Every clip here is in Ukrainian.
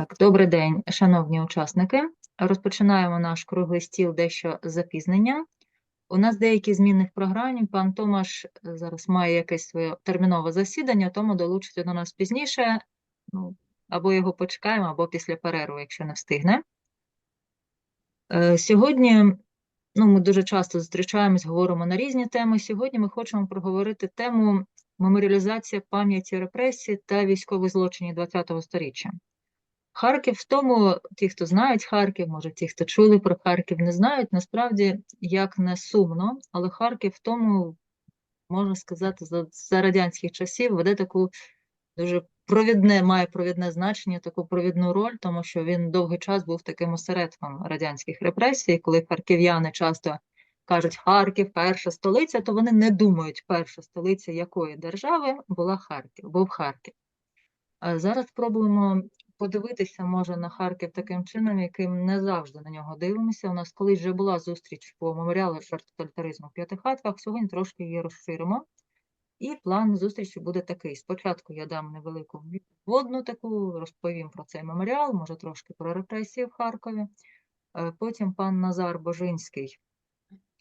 Так, добрий день, шановні учасники. Розпочинаємо наш круглий стіл дещо з запізнення. У нас деякі зміни в програмі. Пан Томаш е, зараз має якесь своє термінове засідання, тому долучиться до нас пізніше. Ну, або його почекаємо, або після перерви, якщо не встигне. Е, Сьогодні ну, ми дуже часто зустрічаємось, говоримо на різні теми. Сьогодні ми хочемо проговорити тему меморіалізація пам'яті репресій та військових злочинів ХХ століття. Харків в тому, ті, хто знають Харків, може ті, хто чули про Харків, не знають, насправді, як не сумно, але Харків в тому, можна сказати, за, за радянських часів веде таку дуже провідне, має провідне значення, таку провідну роль, тому що він довгий час був таким осередком радянських репресій. Коли харків'яни часто кажуть Харків, перша столиця, то вони не думають, перша столиця якої держави була Харків, був Харків. А зараз спробуємо подивитися, може, на Харків таким чином, яким не завжди на нього дивимося. У нас колись вже була зустріч по меморіалу жертв тоталітаризму в П'ятихатках, сьогодні трошки її розширимо. І план зустрічі буде такий. Спочатку я дам невелику вводну таку, розповім про цей меморіал, може трошки про репресії в Харкові. Е, Потім пан Назар Божинський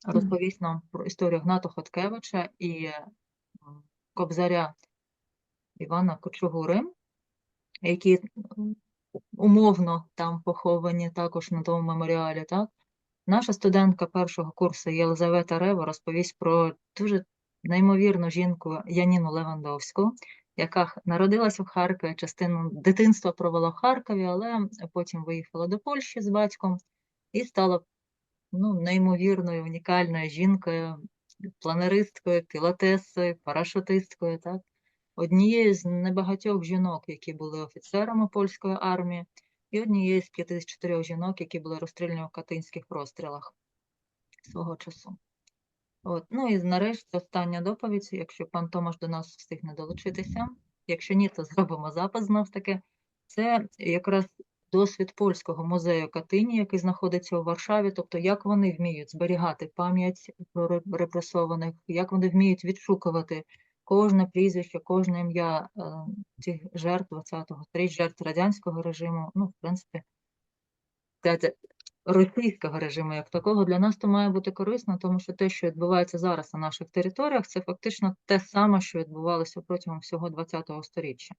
розповість нам про історію Гната Хоткевича і кобзаря Івана Кочугури, які умовно там поховані також на тому меморіалі. Так? Наша студентка першого курсу Єлизавета Рева розповість про дуже неймовірну жінку Яніну Левандовську, яка народилася в Харкові, частину дитинства провела в Харкові, але потім виїхала до Польщі з батьком і стала ну, неймовірною, унікальною жінкою, планеристкою, пілотесою, парашутисткою, так? Однією з небагатьох жінок, які були офіцерами польської армії, і однією з 54 жінок, які були розстріляні в катинських розстрілах свого часу. От. Ну і нарешті остання доповідь, якщо пан Томаш до нас встигне долучитися. Якщо ні, то зробимо запис знов таки. Це якраз досвід польського музею Катині, який знаходиться у Варшаві, тобто як вони вміють зберігати пам'ять про репресованих, як вони вміють відшукувати кожне прізвище, кожне ім'я е, цих жертв 20-го століття, жертв радянського режиму, ну, в принципі, російського режиму як такого для нас то має бути корисно, тому що те, що відбувається зараз на наших територіях, це фактично те саме, що відбувалося протягом всього ХХ століття.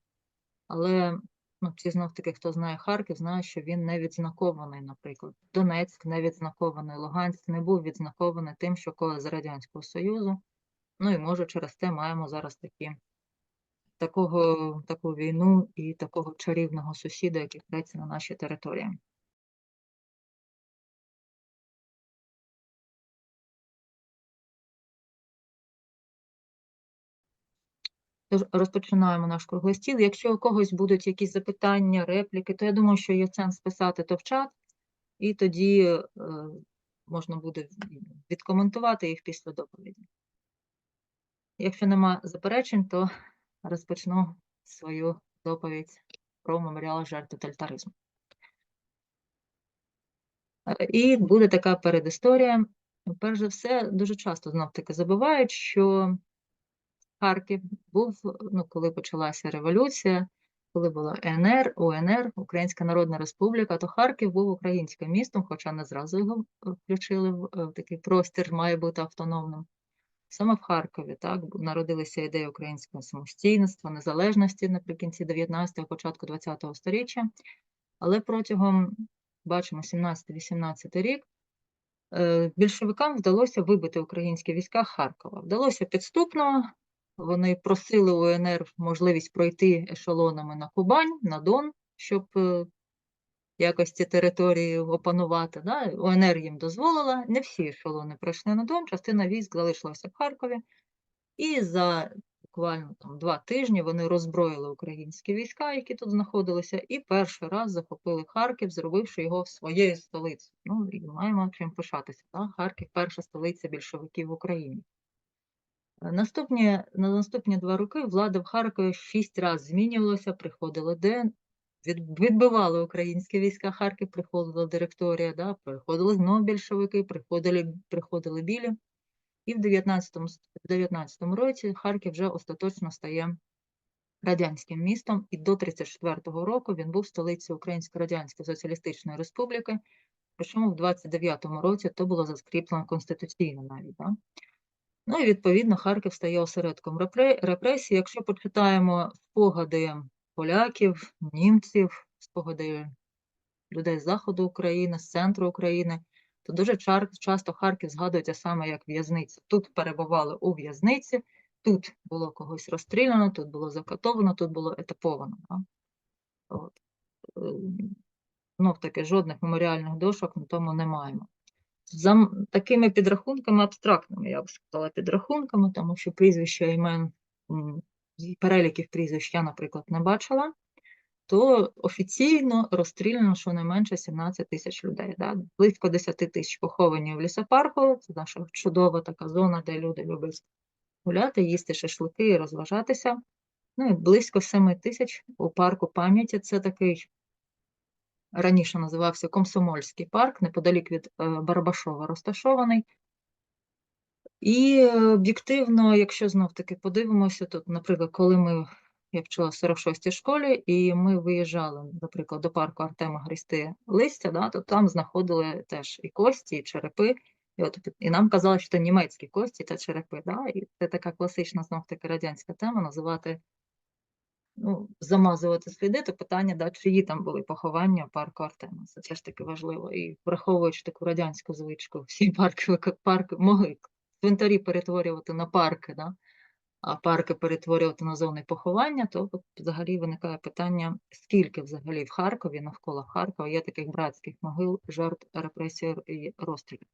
Але ну, ті знов таки, хто знає Харків, знає, що він не відзнакований, наприклад. Донецьк не відзнакований, Луганськ не був відзнакований тим, що коли з Радянського Союзу. Ну і може через те маємо зараз такі, такого, таку війну і такого чарівного сусіда, який грається на нашій території. Тож розпочинаємо наш круглий стіл. Якщо у когось будуть якісь запитання, репліки, то я думаю, що є сенс писати то в чат, і тоді е, можна буде відкоментувати їх після доповіді. Якщо нема заперечень, то розпочну свою доповідь про меморіал жертв тоталітаризму. І буде така передісторія. Перш за все, дуже часто знов-таки забувають, що Харків був, ну, коли почалася революція, коли була ЕНР, УНР, Українська Народна Республіка, то Харків був українським містом, хоча не зразу його включили в такий простір, має бути автономним. Саме в Харкові так народилися ідеї українського самостійництва, незалежності наприкінці 19-го, початку 20-го століття. Але протягом, бачимо, 17-18 рік е, більшовикам вдалося вибити українські війська Харкова. Вдалося підступно. Вони просили УНР можливість пройти ешелонами на Кубань, на Дон, щоб е, якось ці території опанувати. Да? УНР їм дозволила. Не всі ешелони пройшли на Дон, частина військ залишилася в Харкові. І за буквально там два тижні вони роззброїли українські війська, які тут знаходилися, і перший раз захопили Харків, зробивши його своєю столицею. Ну і маємо чим пишатися. Да? Харків перша столиця більшовиків в Україні. Наступні, на наступні два роки влада в Харкові шість разів змінювалася, від, відбивали українські війська Харків, приходила директорія, да, приходили знову більшовики, приходили, приходили білі. І в 19, в 19 році Харків вже остаточно стає радянським містом, і до 1934 року він був столицею Українсько-Радянської Соціалістичної Республіки. Причому в 29-му році то було заскріплено конституційно навіть. Да? Ну і відповідно Харків стає осередком репре- репресій. Якщо почитаємо спогади поляків, німців, спогади людей з заходу України, з центру України, то дуже часто Харків згадується саме як в'язниця. Тут перебували у в'язниці, тут було когось розстріляно, тут було закатовано, тут було етаповано. От. Знов таки жодних меморіальних дошок на тому не маємо. За такими підрахунками абстрактними, я б сказала, підрахунками, тому що прізвища імен переліків прізвищ я, наприклад, не бачила, то офіційно розстріляно щонайменше 17 тисяч людей. Да? Близько 10 тисяч поховані в лісопарку, це наша чудова така зона, де люди люблять гуляти, їсти шашлики і розважатися. Ну і близько 7 тисяч у парку пам'яті. Це такий раніше називався Комсомольський парк, неподалік від е, Барабашова розташований. І е, об'єктивно, якщо знов-таки подивимося, то, наприклад, коли ми, я вчила в 46-й школі, і ми виїжджали, наприклад, до парку Артема Грісти Листя, да, то там знаходили теж і кості, і черепи. І, от, і нам казали, що це німецькі кості та черепи. Да? І це така класична знов-таки радянська тема називати ну, замазувати сліди, то питання, да, чиї там були поховання в парку Артема. Це теж таки важливо. І враховуючи таку радянську звичку, всі парки, парки могли цвинтарі перетворювати на парки, да? а парки перетворювати на зони поховання, то взагалі виникає питання, скільки взагалі в Харкові, навколо Харкова є таких братських могил, жертв репресій і розстрілів.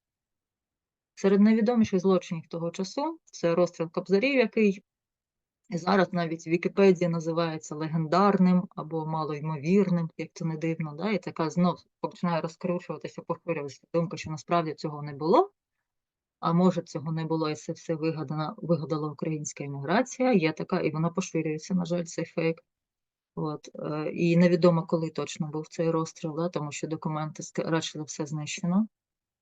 Серед найвідоміших злочинів того часу це розстріл Кобзарів, який зараз навіть в Вікіпедії називається легендарним або малоймовірним, як це не дивно, да? і така знов починає розкручуватися, поширюватися думка, що насправді цього не було. А може, цього не було, і це все вигадана, вигадала українська еміграція. Є така, і вона поширюється, на жаль, цей фейк. От, е, і невідомо, коли точно був цей розстріл, да, тому що документи радше все знищено.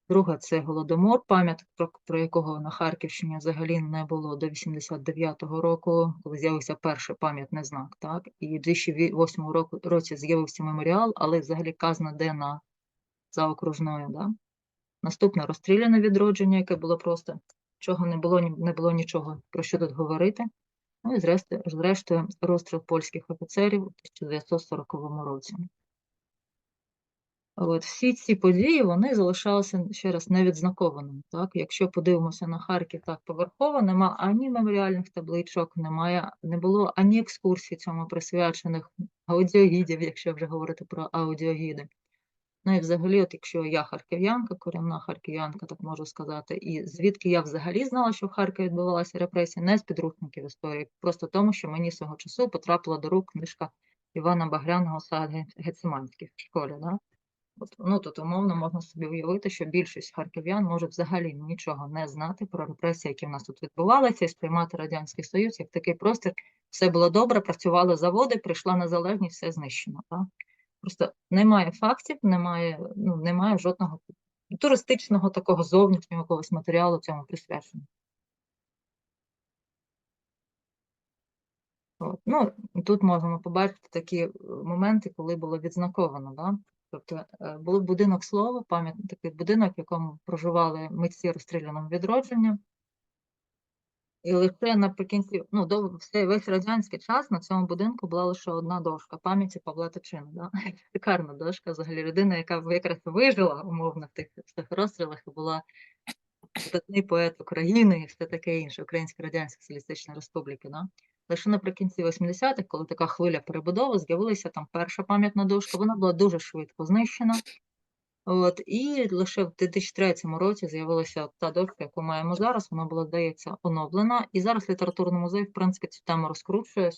Друга це Голодомор, пам'яток, про, про якого на Харківщині взагалі не було до 89-го року, коли з'явився перший пам'ятний знак. Так? І в 2008 року, році з'явився меморіал, але взагалі казна де на за окружною. Да? Наступне розстріляне відродження, яке було просто чого не було, не було нічого про що тут говорити. Ну і зрештою, зрештою розстріл польських офіцерів у 1940 році. От всі ці події вони залишалися ще раз невідзнакованими. Так, якщо подивимося на Харків так поверхово, нема ані меморіальних табличок, немає, не було ані екскурсій цьому присвячених аудіогідів, якщо вже говорити про аудіогіди. Ну і взагалі, от якщо я харків'янка, корінна харків'янка, так можу сказати, і звідки я взагалі знала, що в Харкові відбувалася репресія, не з підручників історії, просто тому, що мені свого часу потрапила до рук книжка Івана Багряного Сад Ге- Гециманських в школі. Да? От, ну, тут умовно можна собі уявити, що більшість харків'ян може взагалі нічого не знати про репресії, які в нас тут відбувалися, і сприймати Радянський Союз як такий простір. Все було добре, працювали заводи, прийшла незалежність, все знищено. Так? Просто немає фактів, немає, ну, немає жодного туристичного такого зовнішнього якогось матеріалу цьому присвячено. От. Ну, тут можемо побачити такі е, моменти, коли було відзнаковано. Да? Тобто е, був будинок слова, пам'ятний такий будинок, в якому проживали митці розстріляного відродження. І лише наприкінці, ну, до все, весь радянський час на цьому будинку була лише одна дошка пам'яті Павла Тичина. Да? Шикарна дошка, взагалі людина, яка якраз вижила умовно в тих, в тих розстрілах і була видатний поет України і все таке інше, Українська Радянська Соціалістична Республіка. Да? Лише наприкінці 80-х, коли така хвиля перебудови, з'явилася там перша пам'ятна дошка, вона була дуже швидко знищена. От, і лише в 2003 році з'явилася та дошка, яку маємо зараз. Вона була, здається, оновлена. І зараз літературний музей, в принципі, цю тему розкручує,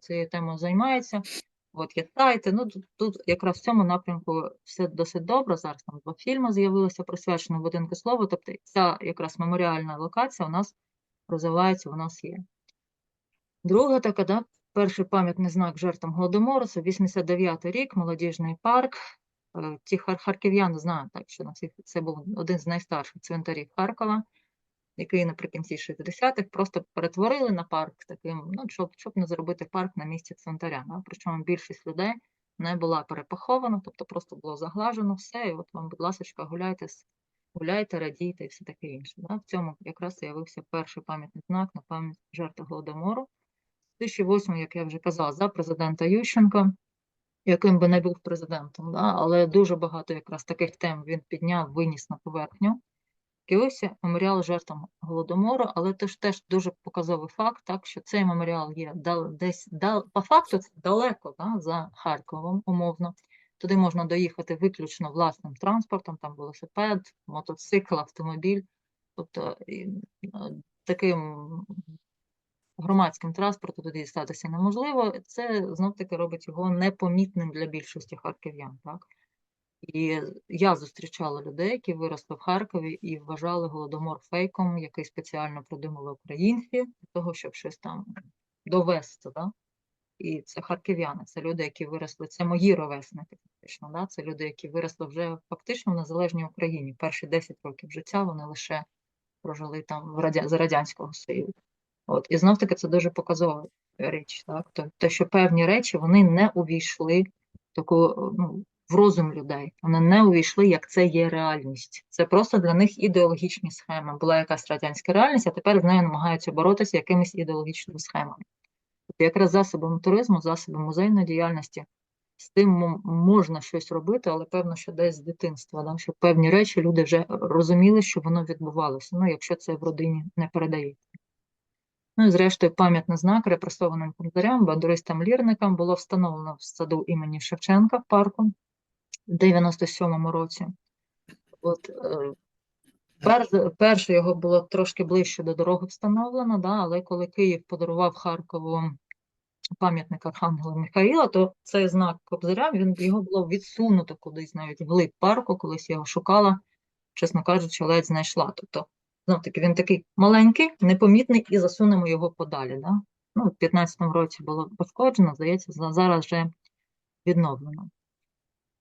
цією темою займається. От є сайти. Ну тут, тут якраз в цьому напрямку все досить добре. Зараз там два фільми з'явилися присвячені будинку слова. Тобто ця якраз меморіальна локація у нас розвивається, у нас є. Друга така, да, перший пам'ятний знак жертвам Голодомору, це 89-й рік, молодіжний парк. Е, хар- харків'яни знають, так, що на цих, це був один з найстарших цвинтарів Харкова. який наприкінці 60-х просто перетворили на парк таким, ну, щоб, щоб не зробити парк на місці цвинтаря. Да? Причому більшість людей не була перепахована, тобто просто було заглажено все, і от вам, будь ласка, гуляйте, гуляйте, радійте і все таке інше. Да? В цьому якраз з'явився перший пам'ятний знак на пам'ять жертв Голодомору. 2008, як я вже казала, за президента Ющенка, яким би не був президентом, да? але дуже багато якраз таких тем він підняв, виніс на поверхню. З'явився меморіал жертвам Голодомору, але теж теж дуже показовий факт, так, що цей меморіал є дал, десь дал, по факту це далеко да, за Харковом, умовно. Туди можна доїхати виключно власним транспортом, там велосипед, мотоцикл, автомобіль. Тобто і, е, таким громадським транспортом туди дістатися неможливо. Це знов-таки робить його непомітним для більшості харків'ян. Так? І я зустрічала людей, які виросли в Харкові і вважали голодомор фейком, який спеціально придумали українці для того, щоб щось там довести. Да? І це харків'яни, це люди, які виросли, це мої ровесники, фактично. Да? Це люди, які виросли вже фактично в незалежній Україні. Перші 10 років життя вони лише прожили там в радя... за Радянського Союзу. От, і знов таки це дуже показова річ, так? То- Те, що певні речі вони не увійшли таку, ну, в розум людей. Вони не увійшли, як це є реальність. Це просто для них ідеологічні схеми. Була якась радянська реальність, а тепер з нею намагаються боротися якимись ідеологічними схемами. От якраз засобами туризму, засобами музейної діяльності з тим можна щось робити, але певно, що десь з дитинства, да? щоб певні речі люди вже розуміли, що воно відбувалося. Ну, якщо це в родині не передають. Ну і зрештою пам'ятний знак репресованим коментарям, бандуристам-лірникам було встановлено в саду імені Шевченка в парку в 97-му році. От, пер, перше його було трошки ближче до дороги встановлено, да, але коли Київ подарував Харкову пам'ятник Архангела Михаїла, то цей знак Кобзаря, він, його було відсунуто кудись навіть вглиб парку, колись я його шукала, чесно кажучи, ледь знайшла. Тобто, знов таки, він такий маленький, непомітний, і засунемо його подалі. Да? Ну, в 15-му році було пошкоджено, здається, зараз вже відновлено.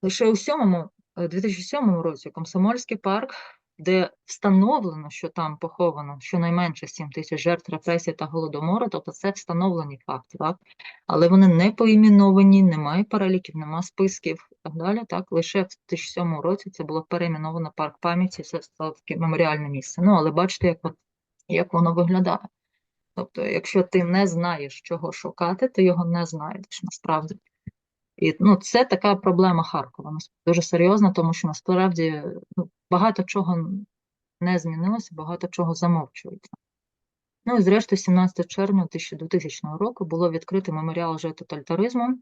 Лише у 7-му, 2007 році Комсомольський парк, де встановлено, що там поховано щонайменше 7 тисяч жертв репресій та голодомору, тобто це встановлені факти, так? але вони не поіменовані, немає переліків, нема списків і так далі. Так? Лише в 2007 році це було перейменовано парк пам'яті, це стало таке меморіальне місце. Ну, але бачите, як, як воно виглядає. Тобто, якщо ти не знаєш, чого шукати, ти його не знайдеш насправді. І ну, це така проблема Харкова. Дуже серйозна, тому що насправді ну, багато чого не змінилося, багато чого замовчується. Ну і зрештою, 17 червня 2000 року було відкрито меморіал жертв тоталітаризму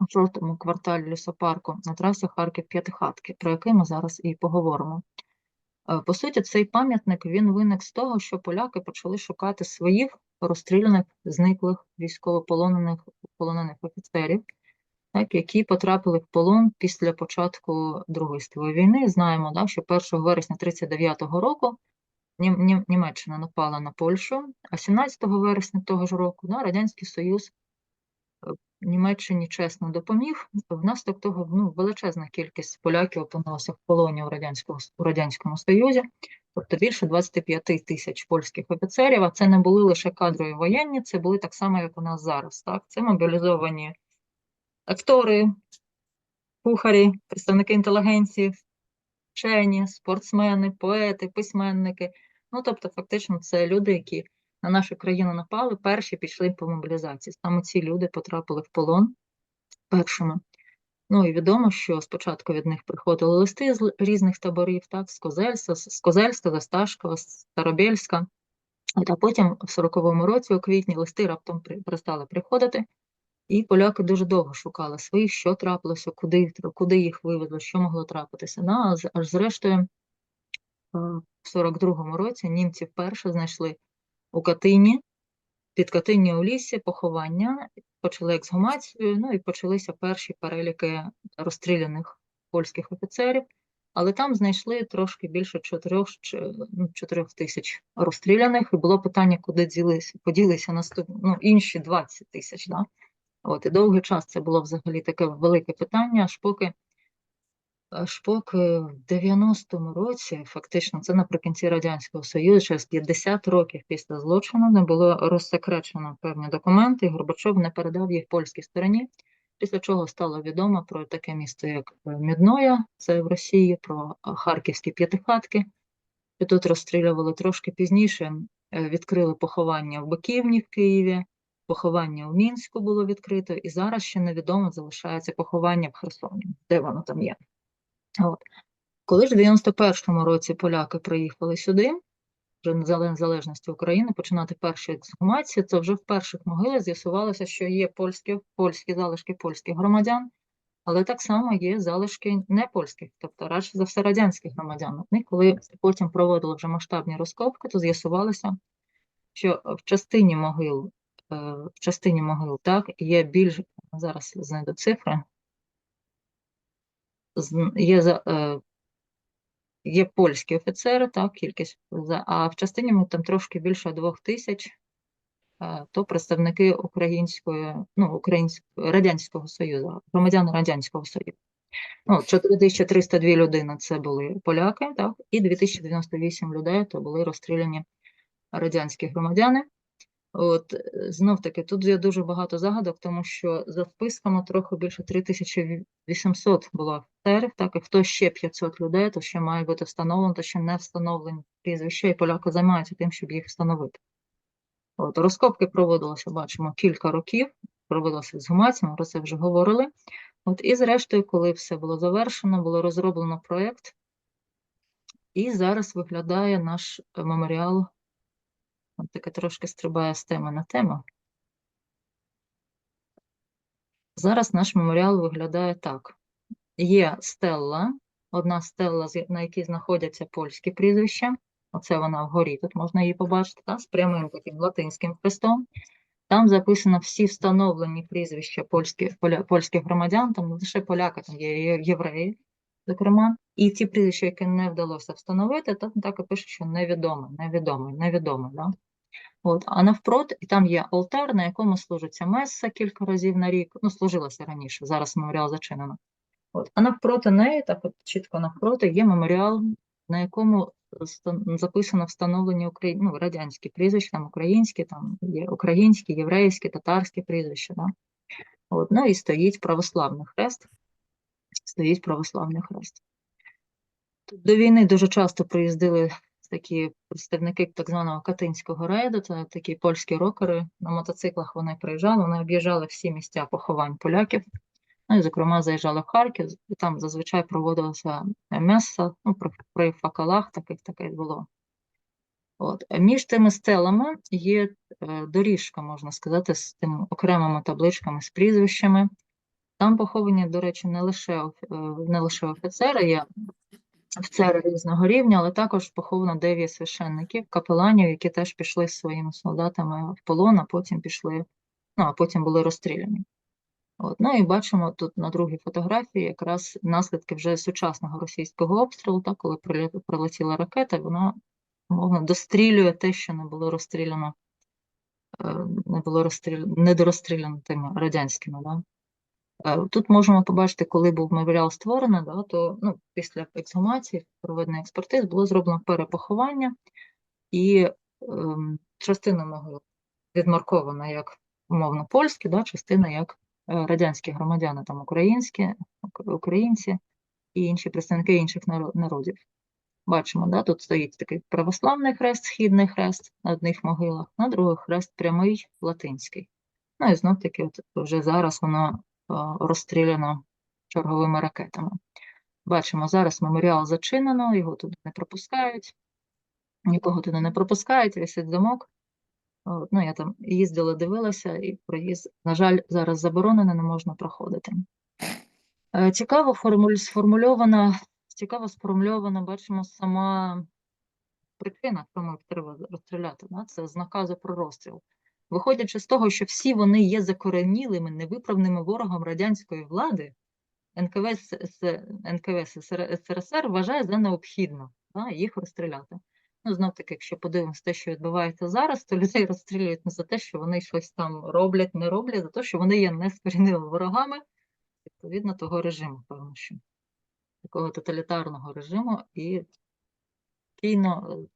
у жовтому кварталі лісопарку на трасі Харків П'ятихатки, про який ми зараз і поговоримо. Е, По суті, цей пам'ятник він виник з того, що поляки почали шукати своїх розстріляних, зниклих військовополонених полонених офіцерів, так, які потрапили в полон після початку Другої світової війни. Знаємо, да, що 1 вересня 1939 року Нім- Нім- Німеччина напала на Польщу, а 17 вересня того ж року да, Радянський Союз е, Німеччині чесно допоміг. Внаслідок того ну, величезна кількість поляків опинилася в полоні у Радянському, у Радянському Союзі, тобто більше 25 тисяч польських офіцерів, а це не були лише кадрові воєнні, це були так само, як у нас зараз. Так? Це мобілізовані актори, кухарі, представники інтелігенції, вчені, спортсмени, поети, письменники. Ну, тобто, фактично, це люди, які на нашу країну напали, перші пішли по мобілізації. Саме ці люди потрапили в полон першими. Ну і відомо, що спочатку від них приходили листи з різних таборів, так, з Козельська, з Козельська, Засташкова, Старобєльська. От, а потім в 40-му році, у квітні, листи раптом перестали приходити, і поляки дуже довго шукали своїх, що трапилося, куди, куди їх вивезли, що могло трапитися. Ну, аж зрештою, в 42-му році німці вперше знайшли у Катині, під Катинні у лісі поховання, почали ексгумацію, ну і почалися перші переліки розстріляних польських офіцерів, але там знайшли трошки більше чотирьох, чи- ну, чотирьох тисяч розстріляних, і було питання, куди ділися, поділися наступні, ну, інші 20 тисяч. Да? От, і довгий час це було взагалі таке велике питання, аж поки Аж поки в 90-му році, фактично, це наприкінці Радянського Союзу, через 50 років після злочину не було розсекречено певні документи, і Горбачов не передав їх польській стороні, після чого стало відомо про таке місто, як е, Мідноя, це в Росії, про е, харківські п'ятихатки, і тут розстрілювали трошки пізніше, е, відкрили поховання в Биківні в Києві, поховання у Мінську було відкрито, і зараз ще невідомо залишається поховання в Херсоні, де воно там є. От. Коли ж в 91-му році поляки приїхали сюди, вже на незалежності України, починати перші ексгумації, то вже в перших могилах з'ясувалося, що є польські, польські залишки польських громадян, але так само є залишки не польських, тобто радше за все радянських громадян. Них, коли потім проводили вже масштабні розкопки, то з'ясувалося, що в частині могил, в частині могил так, є більш, зараз знайду цифри, є, е, є польські офіцери, так, кількість, а в частині ми там трошки більше двох тисяч, е, то представники української, ну, українського, Радянського Союзу, громадяни Радянського Союзу. Ну, 4302 людини це були поляки, так, і 2098 людей то були розстріляні радянські громадяни. От знов таки, тут є дуже багато загадок, тому що за списками трохи більше 3800 було офіцерів, так і хто ще 500 людей, то ще має бути встановлено, то ще не встановлені прізвища, і поляки займаються тим, щоб їх встановити. От розкопки проводилися, бачимо, кілька років, проводилася згумація, ми про це вже говорили. От і зрештою, коли все було завершено, було розроблено проєкт, і зараз виглядає наш е, меморіал От таке трошки стрибає з теми на тему. Зараз наш меморіал виглядає так: є стелла, одна стелла, на якій знаходяться польські прізвища. Оце вона вгорі, тут можна її побачити, та, з прямим таким латинським хрестом. Там записано всі встановлені прізвища польських, польських громадян, там лише поляки, там є євреї, зокрема. І ті прізвища, які не вдалося встановити, там так і пише, що невідоме, невідоме, невідоме. Да? От, а навпроти, і там є алтар, на якому служиться меса кілька разів на рік. Ну, служилося раніше, зараз меморіал зачинено. От, а навпроти неї, так от чітко навпроти, є меморіал, на якому записано встановлені Украї... ну, радянські прізвища, там українські, там є українські, єврейські, татарські прізвища. Да? От, ну і стоїть православний хрест. Стоїть православний хрест. До війни дуже часто приїздили такі представники так званого Катинського рейду, це такі польські рокери. На мотоциклах вони приїжджали, вони об'їжджали всі місця поховань поляків. Ну і, зокрема, заїжджали в Харків, і там зазвичай проводилося меса, ну, при, при факелах таких таке було. От. Між тими стелами є е, доріжка, можна сказати, з тими окремими табличками з прізвищами. Там поховані, до речі, не лише, е, не лише офіцери, є офіцери різного рівня, але також поховано дев'ять священників, капеланів, які теж пішли з своїми солдатами в полон, а потім пішли, ну, а потім були розстріляні. От, ну і бачимо тут на другій фотографії якраз наслідки вже сучасного російського обстрілу, так, коли прилетіла ракета, вона мовно дострілює те, що не було розстріляно, е, не було розстріляно, недорозстріляно тими радянськими. Да? Тут можемо побачити, коли був меморіал створений, да, то ну, після ексгумації, проведення експертиз, було зроблено перепоховання, і ем, частина могил відмаркована як умовно польські, да, частина як е, радянські громадяни, там українські, українці і інші представники інших народів. Бачимо, да, тут стоїть такий православний хрест, східний хрест на одних могилах, на других хрест прямий латинський. Ну і знов таки, от вже зараз воно розстріляно черговими ракетами. Бачимо, зараз меморіал зачинено, його туди не пропускають, нікого туди не пропускають, висить замок. Ну, я там їздила, дивилася, і проїзд, на жаль, зараз заборонено, не можна проходити. Е, Цікаво сформульована, цікаво сформульована, бачимо, сама причина, чому треба розстріляти, да? це з наказу про розстріл. Виходячи з того, що всі вони є закоренілими, невиправними ворогом радянської влади, НКВС, НКВС СРСР вважає за необхідно да, їх розстріляти. Ну, знов таки, якщо подивимося те, що відбувається зараз, то людей розстрілюють не за те, що вони щось там роблять, не роблять, за те, що вони є нескорінними ворогами, відповідно того режиму, певно, що. такого тоталітарного режиму, і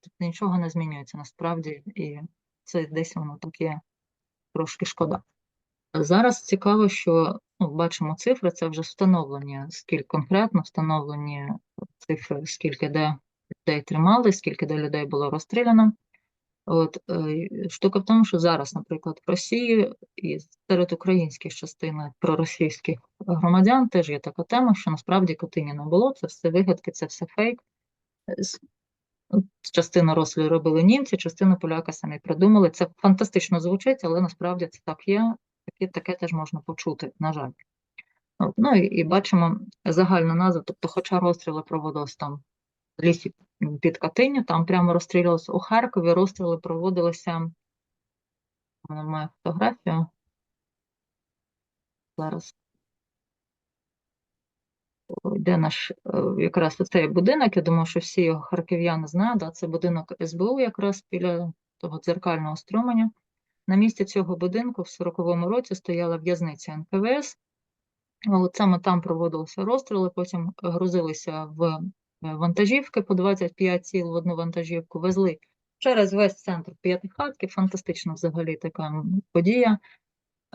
тут нічого не змінюється насправді, і це десь воно так є трошки шкода. Зараз цікаво, що ну, бачимо цифри, це вже встановлені, скільки конкретно встановлені цифри, скільки де людей тримали, скільки де людей було розстріляно. От е, штука в тому, що зараз, наприклад, в Росії і серед українських частин проросійських громадян теж є така тема, що насправді Катині не було, це все вигадки, це все фейк. Частину розсліду робили німці, частину поляки самі придумали. Це фантастично звучить, але насправді це так є. Таке, таке теж можна почути, на жаль. Ну і, і бачимо загальну назву, тобто, хоча розстріли проводились там в лісі під Катиню, там прямо розстрілювалося у Харкові, розстріли проводилися. Вона має фотографію. Зараз. Де наш е, якраз оцей будинок, я думаю, що всі його харків'яни знають, да, це будинок СБУ якраз біля того дзеркального струменя. На місці цього будинку в 40-му році стояла в'язниця НКВС. От саме там проводилися розстріли, потім грузилися в е, вантажівки по 25 тіл в одну вантажівку, везли через весь центр П'ятихатки. Фантастична взагалі така подія.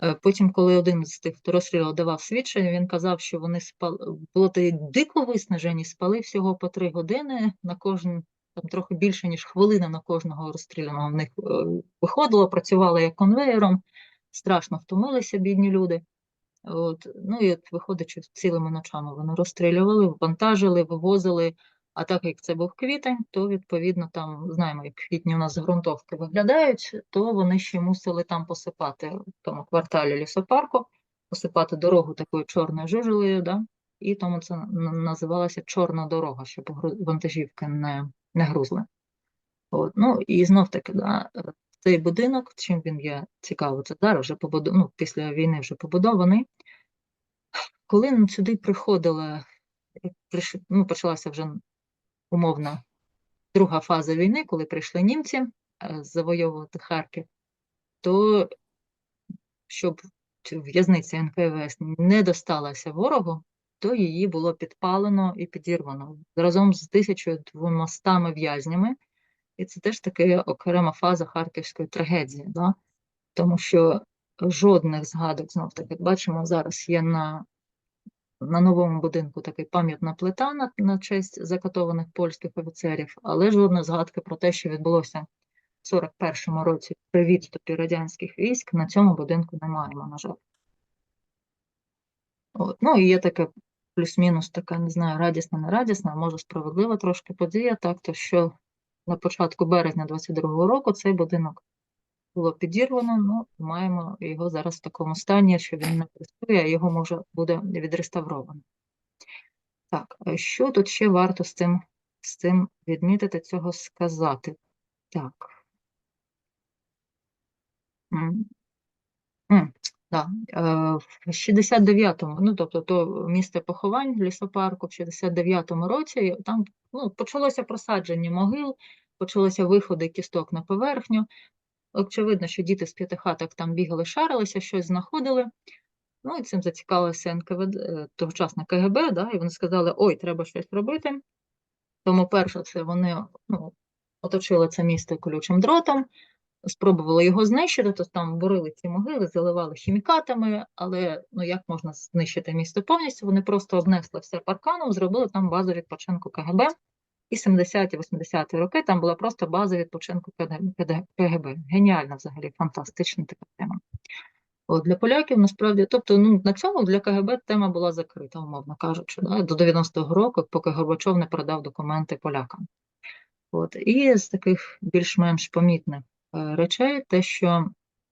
Е, Потім, коли один з тих, хто розстрілював, давав свідчення, він казав, що вони спали, тоді дико виснажені, спали всього по три години на кожен, там трохи більше, ніж хвилина на кожного розстріляного в них е, виходило, працювали як конвеєром, страшно втомилися бідні люди. От, ну і от виходить, цілими ночами вони розстрілювали, вантажили, вивозили. А так як це був квітень, то відповідно там знаємо, як квітні у нас ґрунтовки виглядають, то вони ще мусили там посипати в тому кварталі лісопарку, посипати дорогу такою чорною жижелею, да? і тому це н- називалося чорна дорога, щоб вантажівки не, не грузли. От, ну і знов таки, да, цей будинок, чим він є цікавий, це зараз вже побудов... ну, після війни вже побудований. Коли сюди приходила, приш... ну, почалася вже умовно друга фаза війни, коли прийшли німці е, завойовувати Харків, то щоб в'язниця НКВС не досталася ворогу, то її було підпалено і підірвано разом з 1200 в'язнями. І це теж така окрема фаза харківської трагедії, да? тому що жодних згадок, знов таки, бачимо, зараз є на, на новому будинку така пам'ятна плита на, на честь закатованих польських офіцерів, але жодної згадки про те, що відбулося в 41-му році при відступі радянських військ, на цьому будинку не маємо, на жаль. От. Ну і є таке плюс-мінус така, не знаю, радісна, не радісна, а може справедлива трошки подія, так, то що на початку березня 22-го року цей будинок було підірвано, ну, маємо його зараз в такому стані, що він не працює, а його може буде відреставровано. Так, що тут ще варто з цим, з цим відмітити цього сказати? Так. М. М, да. е, В 69-му, ну тобто то місце поховань лісопарку в 69-му році, там ну, почалося просадження могил, почалися виходи кісток на поверхню. Очевидно, що діти з п'ятихаток там бігали, шарилися, щось знаходили. Ну і цим зацікавилося НКВД, е, тогочасне КГБ, да, і вони сказали, ой, треба щось робити. Тому перше, це вони ну, оточили це місто колючим дротом, спробували його знищити, то там бурили ці могили, заливали хімікатами, але ну як можна знищити місто повністю? Вони просто обнесли все парканом, зробили там базу відпочинку КГБ. І 70-80-ті роки там була просто база відпочинку КГБ. Геніальна взагалі, фантастична така тема. От, для поляків насправді, тобто ну, на цьому для КГБ тема була закрита, умовно кажучи, да, до 90-го року, поки Горбачов не передав документи полякам. От, і з таких більш-менш помітних е, речей, те, що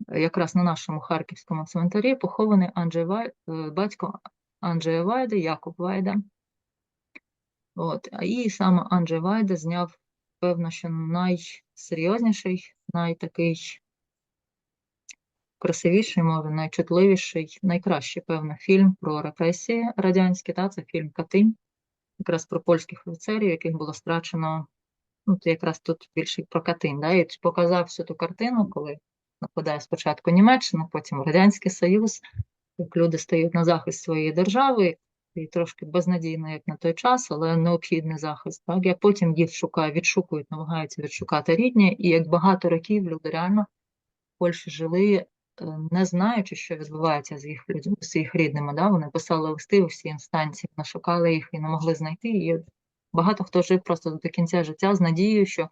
якраз на нашому харківському цвинтарі похований Анджей Вай, е, батько Анджея Вайда, Якуб Вайда. От, і саме Анджей Вайда зняв, певно, що найсерйозніший, найтакий красивіший, може, найчутливіший, найкращий, певно, фільм про репресії радянські, та, це фільм Катинь, якраз про польських офіцерів, яких було страчено, ну, це якраз тут більше про Катинь, да, і показав всю ту картину, коли нападає спочатку Німеччина, потім Радянський Союз, як люди стають на захист своєї держави, і трошки безнадійно, як на той час, але необхідний захист. Так? Як потім їх шукають, відшукують, намагаються відшукати рідні, і як багато років люди реально в Польщі жили, е, не знаючи, що відбувається з їх з їх рідними. Да? Вони писали листи у всі інстанції, вони шукали їх і не могли знайти. І багато хто жив просто до кінця життя з надією, що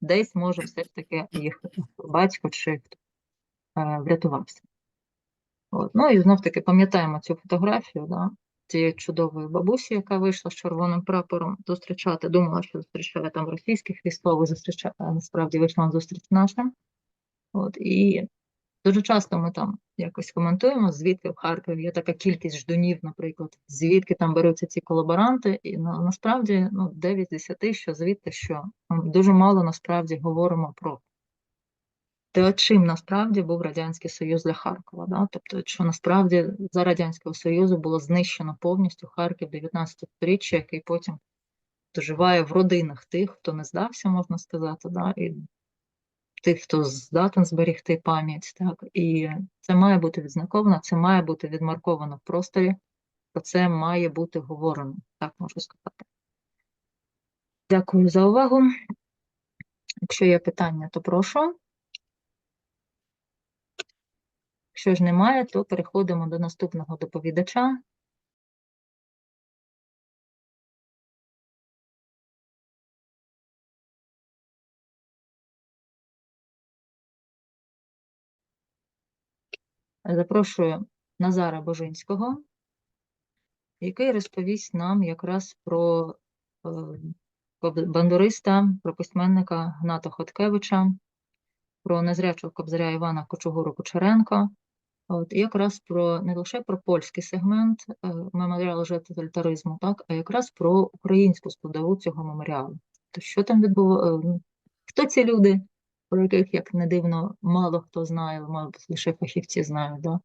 десь може все ж таки їх батько чи хто е, врятувався. От. Ну і знов таки пам'ятаємо цю фотографію, да, цієї чудової бабусі, яка вийшла з червоним прапором зустрічати. Думала, що зустрічає там російських військових, зустрічає, а насправді вийшла зустріч нашим. От, і дуже часто ми там якось коментуємо, звідки в Харкові є така кількість ждунів, наприклад, звідки там беруться ці колаборанти. І на, насправді ну, 9 з 10, що звідти, що дуже мало насправді говоримо про те, чим насправді був Радянський Союз для Харкова. Да? Тобто, що насправді за Радянського Союзу було знищено повністю Харків 19 століття, який потім доживає в родинах тих, хто не здався, можна сказати, да? і тих, хто здатен зберігти пам'ять. Так? І це має бути відзнаковано, це має бути відмарковано в просторі, про це має бути говорено, так можу сказати. Дякую за увагу. Якщо є питання, то прошу. Якщо ж немає, то переходимо до наступного доповідача. Запрошую Назара Божинського, який розповість нам якраз про е, бандуриста, про письменника Гната Хоткевича, про незрячого кобзаря Івана Кочугуру Кучеренка, От, якраз про не лише про польський сегмент е, меморіалу жертв тоталітаризму, так, а якраз про українську складову цього меморіалу. То що там відбувалося? Хто ці люди, про яких, як не дивно, мало хто знає, мабуть, лише фахівці знають, да?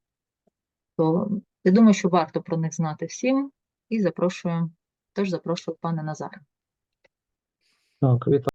то я думаю, що варто про них знати всім, і запрошую, теж запрошую пана Назара. Так, вітаю.